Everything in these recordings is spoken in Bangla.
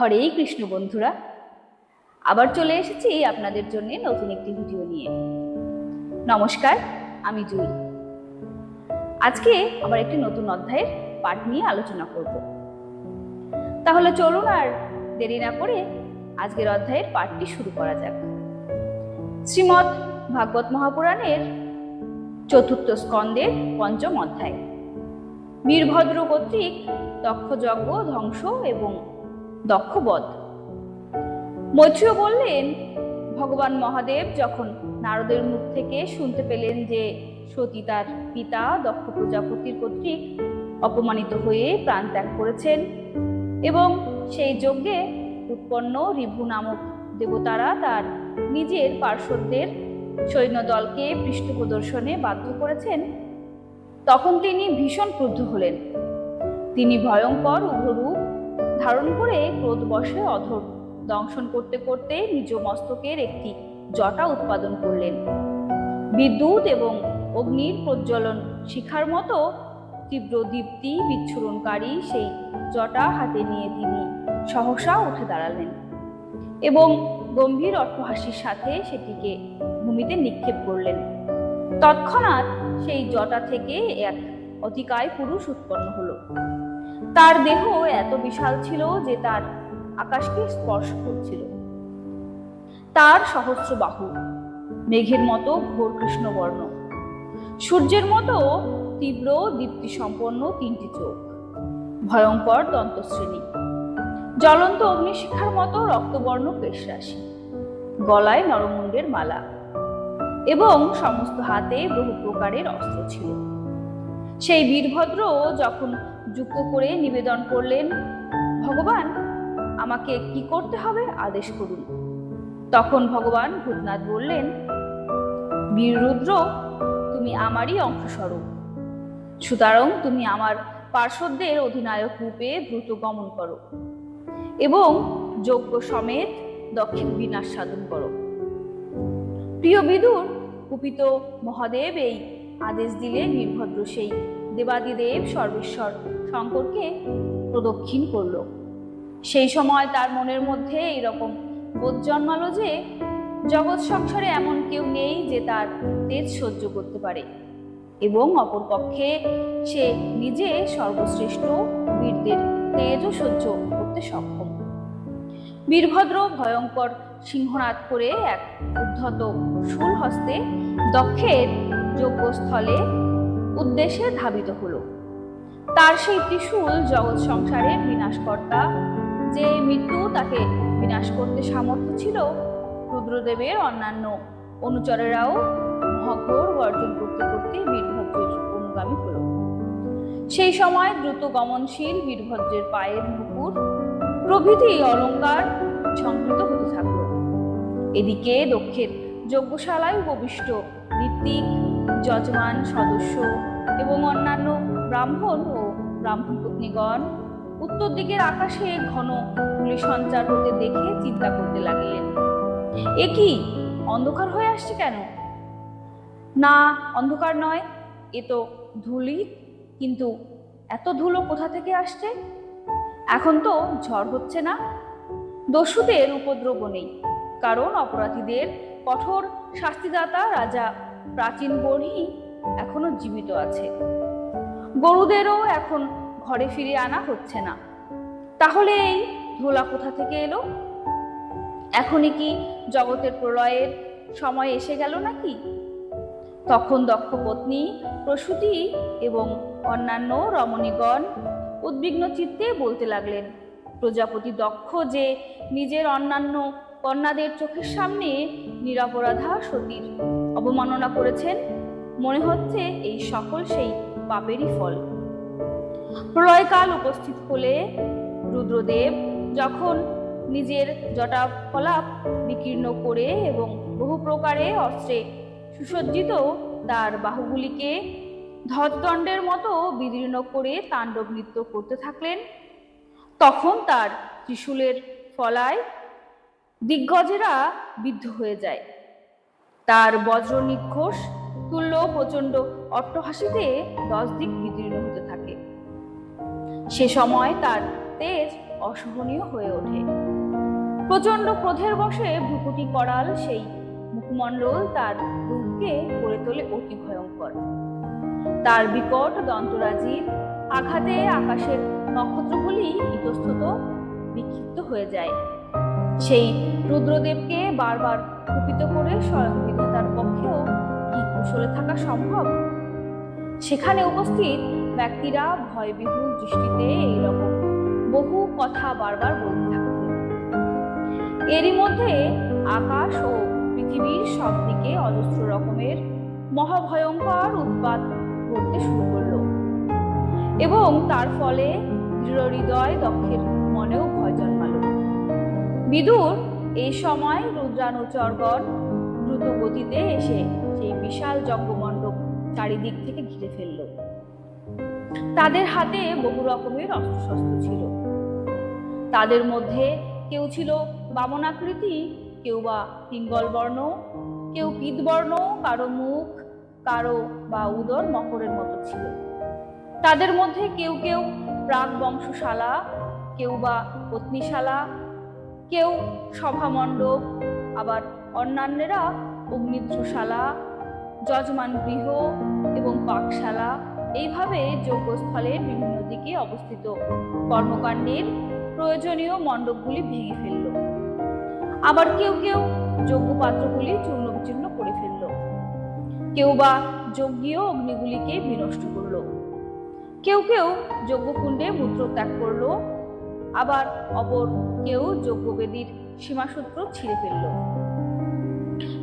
হরে কৃষ্ণ বন্ধুরা। আবার চলে এসেছি আপনাদের জন্য নতুন একটি ভিডিও নিয়ে। নমস্কার, আমি জুই। আজকে আবার একটি নতুন অধ্যায়ের পাঠ নিয়ে আলোচনা করব। তাহলে চলুন আর দেরি না করে আজকের অধ্যায়ের পাঠটি শুরু করা যাক। শ্রীমৎ ভাগবত মহাপুরাণের চতুর্থ স্কন্দের পঞ্চম অধ্যায়। বীরভদ্র কর্তৃক দক্ষযজ্ঞ ধ্বংস এবং দক্ষবধ। মৈত্রীয় বললেন, ভগবান মহাদেব যখন নারদের মুখ থেকে শুনতে পেলেন যে সতী তার পিতা দক্ষ প্রজাপতির কর্তৃক অপমানিত হয়ে প্রাণ ত্যাগ করেছেন এবং সেই যজ্ঞে উৎপন্ন রিভু নামক দেবতারা তার নিজের পার্শ্বদের সৈন্যদলকে পৃষ্ঠ প্রদর্শনে বাধ্য করেছেন, তখন তিনি ভীষণ ক্রুদ্ধ হলেন। তিনি ভয়ঙ্কর উগ্ররূপ ধারণ করে ক্রোধবশে অধর। দংশন করতে করতে নিজ মস্তকের একটি জটা উৎপাদন করলেন। বিদ্যুৎ এবং অগ্নির প্রজ্বলন শিখার মতো তীব্র দীপ্তি বিচ্ছুরণকারী সেই জটা হাতে নিয়ে তিনি সহসা উঠে দাঁড়ালেন এবং গম্ভীর অট্টহাসির সাথে সেটিকে ভূমিতে নিক্ষেপ করলেন। তৎক্ষণাৎ সেই জটা থেকে এক অতিকায় পুরুষ উৎপন্ন হলো। তার দেহ এত বিশাল ছিল যে তার আকাশকে স্পর্শ করছিল। তার সহস্র বাহু, মেঘের মতো ঘোর কৃষ্ণবর্ণ, সূর্যের মতো তীব্র দীপ্তি সম্পন্ন তিনটি চোখ, ভয়ঙ্কর দন্তশ্রেণী, জ্বলন্ত অগ্নিশিখার মতো রক্তবর্ণ কেশরাশি, গলায় নরমুণ্ডের মালা এবং সমস্ত হাতে বহু প্রকারের অস্ত্র ছিল। সেই বীরভদ্র যখন যুক্ত করে নিবেদন করলেন, ভগবান, আমাকে কি করতে হবে? আদেশ করুন। তখন ভগবান ভূতনাথ বললেন, বীররুদ্র, তুমি আমারই অংশস্বরূপ। সুতরাং তুমি আমার পার্শ্বদের অধিনায়ক রূপে দ্রুত গমন করো এবং যজ্ঞ সমেত দক্ষিণ বিনাশ সাধন করো। প্রিয় বিদুর, কুপিত মহাদেব এই আদেশ দিলে নির্ভদ্র সেই দেবাদিদেব সর্বেশ্বর শঙ্করকে প্রদক্ষিণ করল। সেই সময় তার মনের মধ্যে এইরকম বোধ জন্মালো যে জগৎ সংসারে এমন কেউ নেই যে তার তেজ সহ্য করতে পারে এবং অপরপক্ষে সে নিজে সর্বশ্রেষ্ঠ বীরদের তেজও সহ্য করতে সক্ষম। বীরভদ্র, ভয়ঙ্কর সিংহনাদ করে এক উদ্ধত শুল হস্তে দক্ষের যোগ্যস্থলে উদ্দেশ্যে ধাবিত হলো। তার সেই ত্রিশূল জগৎ সংসারের বিনাশকর্তা, যে মৃত্যু তাকে বিনাশ করতে সামর্থ্য ছিল, রুদ্রদেবের অন্যান্য অনুচরেরাও মহাঘোর গর্জন করতে করতে বীরভদ্রের অনুগামী হল। সেই সময় দ্রুত গমনশীল বীরভদ্রের পায়ের নুপুর প্রভৃতি অলঙ্কার সংহৃত হতে থাকল। এদিকে দক্ষের যজ্ঞশালায় উপবিষ্ট ঋত্বিক, যজমান সদস্য এবং অন্যান্য ব্রাহ্মণ ও ব্রাহ্মণ পত্নীগণ উত্তর দিকের আকাশে ঘন ধুলি সঞ্চার হতে দেখে চিন্তা করতে লাগলেন। এ কি? অন্ধকার হয়ে আসছে কেন? না অন্ধকার নয় এ তো ধুলি কিন্তু এত ধুলো কোথা থেকে আসছে? এখন তো ঝড় হচ্ছে না। দস্যুদের উপদ্রব নেই কারণ অপরাধীদের কঠোর শাস্তিদাতা রাজা প্রাচীন বণি এখনও জীবিত আছে। গরুদেরও এখন ঘরে ফিরে আনা হচ্ছে না। তাহলে এই ধোলা কোথা থেকে এলো? এখনই কি জগতের প্রলয়ের সময় এসে গেল নাকি? তখন দক্ষ পত্নী, প্রসূতি এবং অন্যান্য রমণীগণ উদ্বিগ্ন চিত্তে বলতে লাগলেন, প্রজাপতি দক্ষ যে নিজের অন্যান্য কন্যাদের চোখের সামনে নিরাপরাধা সতীর অবমাননা করেছেন, মনে হচ্ছে এই সকল সেই পাপেরই ফল। প্রলয়কাল উপস্থিত হলে রুদ্রদেব যখন নিজের জটা ফলাপ বিকীর্ণ করে এবং বহু প্রকারে অস্ত্রে সুসজ্জিত তার বাহুগুলিকে ধ্বজদণ্ডের মতো বিদীর্ণ করে তাণ্ডব নৃত্য করতে থাকলেন, তখন তার ত্রিশুলের ফলায় দিগ্গজেরা বিদ্ধ হয়ে যায়। তার বজ্র নিঘোষ তুল্য প্রচণ্ড অট্টহাসিতে দশ দিক বিদীর্ণ হতে থাকে। সে সময় তার তেজ অসহনীয় হয়ে ওঠে। প্রচণ্ড ক্রোধের বশে ভুকুটি করাল সেই মুখমণ্ডল তার রূপকে করে তোলে অতি ভয়ঙ্কর। তার বিকট দন্তরাজির আঘাতে আকাশের নক্ষত্রগুলি ইতস্তত বিক্ষিপ্ত হয়ে যায়। সেই রুদ্রদেবকে বারবার কুপিত করে স্বয়ং বিধাতার পক্ষেও কি? কুশলে থাকা সম্ভব? সেখানে উপস্থিত ব্যক্তিরা ভয়বিহুল দৃষ্টিতে এইরকম বহু কথা বারবার বলতে থাকতেন। এরই মধ্যে আকাশ ও পৃথিবীর সব দিকে অজস্র রকমের মহাভয়ঙ্কর উৎপাত করতে শুরু করল এবং তার ফলে দৃঢ় হৃদয় দক্ষের মনেও ভয় জন্মাল। বিদুর এই সময় রুদ্রানুচরগণ দ্রুত গতিতে এসে সেই বিশাল যজ্ঞমণ্ডপ চারিদিক থেকে ঘিরে ফেলল। তাদের হাতে বহু রকমের অস্ত্রশস্ত্র ছিল। তাদের মধ্যে কেউ ছিল বামনাকৃতি, কেউ বা পিঙ্গল বর্ণ কেউ পিতবর্ণ, কারও মুখ, কারও বা উদর মকরের মতো ছিল। তাদের মধ্যে কেউ কেউ প্রাক বংশশালা, কেউ বা পত্নীশালা, কেউ সভামণ্ডপ, আবার অন্যান্যরা অগ্নিদ্রশালা যজমান গৃহ এবং পাকশালা এইভাবে যজ্ঞস্থলের বিভিন্ন দিকে অবস্থিত। কর্মকাণ্ডের প্রয়োজনীয় মণ্ডপগুলি ভেঙে ফেলল। আবার কেউ কেউ যজ্ঞপাত্রগুলি চূর্ণ বিচূর্ণ করে ফেলল। কেউ বা যজ্ঞীয় অগ্নিগুলিকে বিনষ্ট করল। কেউ কেউ যজ্ঞকুণ্ডে মূত্র ত্যাগ করল। আবার অপর কেউ যজ্ঞবেদীর সীমাসূত্র ছিঁড়ে ফেলল।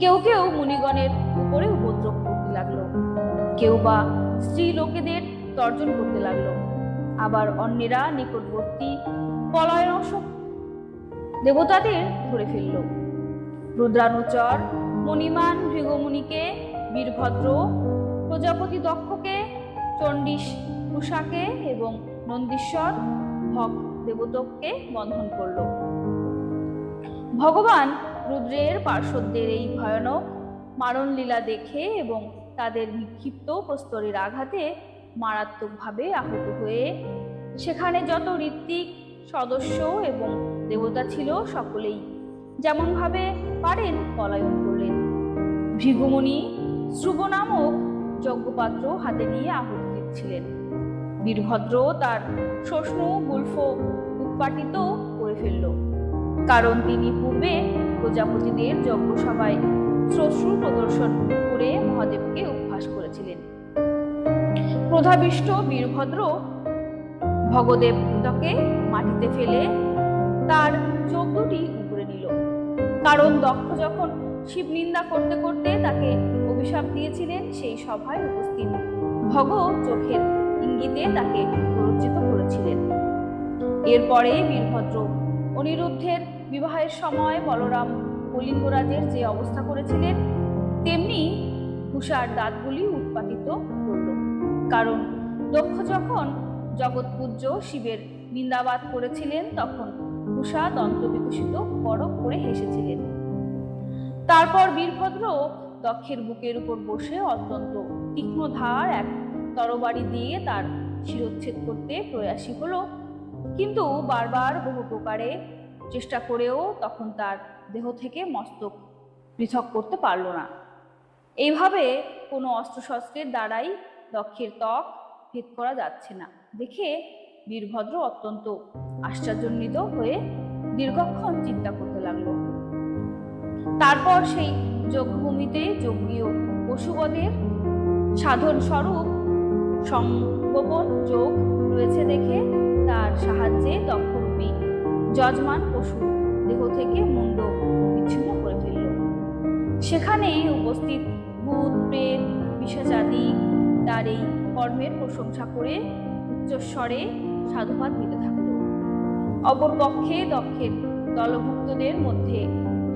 কেউ কেউ মুনিগণের উপরে উপদ্রব করতে লাগল। কেউ বা স্ত্রী লোকেদের তর্জন করতে লাগল। আবার অন্যেরা নিকটবর্তী পলায়নসক দেবতাদের ধরে ফেলল। রুদ্রানুচর, মণিমান ভৃগমুনিকে বীরভদ্র প্রজাপতি দক্ষকে, চণ্ডীশ কুষাকে এবং নন্দীশ্বর ভগ দেবতককে বন্ধন করল। ভগবান রুদ্রের পার্শ্বদের এই ভয়ানক মারণ লীলা দেখে এবং তাদের বিক্ষিপ্ত প্রস্তরের আঘাতে মারাত্মকভাবে আহত হয়ে সেখানে যত ঋত্বিক সদস্য এবং দেবতা ছিল সকলেই যেমনভাবে পারেন পলায়ন করলেন। ভৃগুমণি শ্রুব নামক যজ্ঞপাত্র হাতে নিয়ে আহুতি দিচ্ছিলেন বীরভদ্র তার শষ্ণু গুল্ফ উৎপাটিত করে ফেলল। কারণ তিনি পূর্বে প্রজাপতিদের যজ্ঞসভায় শ্মশ্রু প্রদর্শন করে মহাদেবকে উপহাস করেছিলেন। ক্রোধাবিষ্ট বীরভদ্র ভগদেবতাকে মাটিতে ফেলে তার চোখ উপরে নিল। কারণ দক্ষ যখন শিব নিন্দা করতে করতে তাকে অভিশাপ দিয়েছিলেন, সেই সভায় উপস্থিত ভগ চোখের ইঙ্গিতে তাকে প্ররোচিত করেছিলেন। এরপরে বীরভদ্র অনিরুদ্ধের বিবাহের সময় বলরাম কলিঙ্গরাজের যে অবস্থা করেছিলেন, তেমনি হুষার দাঁতগুলি উৎপাদিত করল। কারণ দক্ষ যখন জগৎপূজ্য শিবের নিন্দাবাদ করেছিলেন, তখন উষা দন্ত বিকশিত বরফ করে হেসেছিলেন। তারপর বীরভদ্র দক্ষের বুকের উপর বসে অত্যন্ত তীক্ষ্ণ ধার এক তরবারি দিয়ে তার শিরোচ্ছেদ করতে প্রয়াসী হলো। কিন্তু বারবার বহু প্রকারে চেষ্টা করেও তখন তার দেহ থেকে মস্তক পৃথক করতে পারল না। এইভাবে কোনো অস্ত্রশস্ত্রের দ্বারাই দক্ষের ত্বক ভেদ করা যাচ্ছে না। দেখে বীরভদ্র অত্যন্ত আশ্চর্যান্বিত হয়ে দীর্ঘক্ষণ চিন্তা করতে লাগল। তারপর সেই যজ্ঞভূমিতে যজ্ঞীয় পশুবদের সাধন স্বরূপ সংগোপন যোগ রয়েছে যজমান পশু, দেহ থেকে মুন্ড বিচ্ছিন্ন করে ফেলল। সেখানে উপস্থিত ভূত, প্রেত বিশেষাদি তার এই কর্মের প্রশংসা করে উচ্চস্বরে সাধুবাদ দিতে থাকল। অপরপক্ষে দক্ষের দলভুক্তদের মধ্যে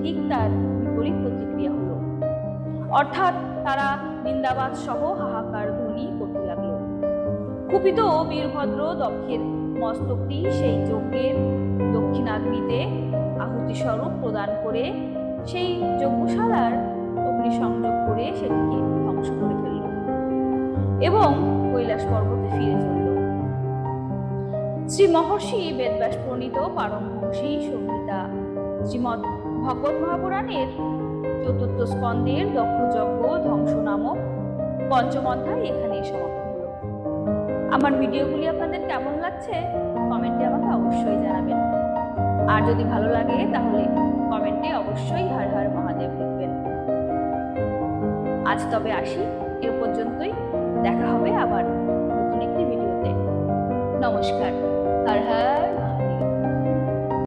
ঠিক তার বিপরীত প্রতিক্রিয়া হলো। অর্থাৎ তারা নিন্দাবাদ সহ হাহাকার ধ্বনি করতে লাগল। কুপিত বীরভদ্র দক্ষের মস্তকটি সেই যজ্ঞের দক্ষিণাগ্নিতে আহুতি স্বরূপ প্রদান করে সেই যজ্ঞশালার অগ্নিসংযোগ করে সেটিকে ধ্বংস করে ফেলল এবং কৈলাস পর্বতে ফিরে চলল। শ্রী মহর্ষি বেদব্যাস প্রণীত পারমহংসী সংহিতা শ্রীমৎ ভগবত মহাপুরাণের চতুর্থ স্কন্দের দক্ষযজ্ঞ ধ্বংস নামক পঞ্চম অধ্যায় এখানেই সমাপ্ত হলো। আমার ভিডিওগুলি আপনাদের কেমন লাগছে? কমেন্টে আমাকে অবশ্যই জানাবেন। আর যদি ভালো লাগে, তাহলে কমেন্টে অবশ্যই হর হর মহাদেব লিখবেন। আজ তবে আসি, এ পর্যন্তই। দেখা হবে আবার নতুন একটি ভিডিওতে। নমস্কার। হর হর।